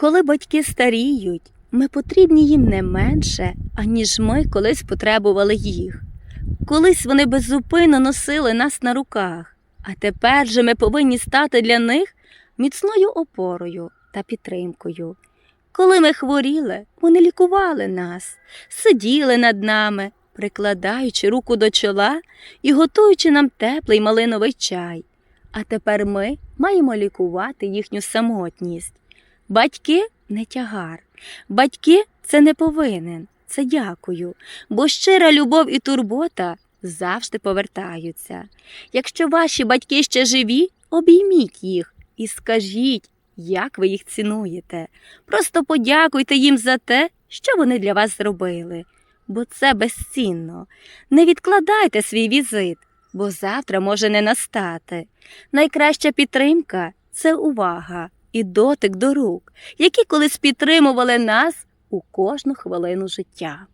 Коли батьки старіють, ми потрібні їм не менше, аніж ми колись потребували їх. Колись вони беззупинно носили нас на руках, а тепер же ми повинні стати для них міцною опорою та підтримкою. Коли ми хворіли, вони лікували нас, сиділи над нами, прикладаючи руку до чола і готуючи нам теплий малиновий чай. А тепер ми маємо лікувати їхню самотність. Батьки не тягар, батьки це не повинен, це дякую, бо щира любов і турбота завжди повертаються. Якщо ваші батьки ще живі, обійміть їх і скажіть, як ви їх цінуєте. Просто подякуйте їм за те, що вони для вас зробили, бо це безцінно. Не відкладайте свій візит, бо завтра може не настати. Найкраща підтримка це увага і дотик до рук, які колись підтримували нас у кожну хвилину життя.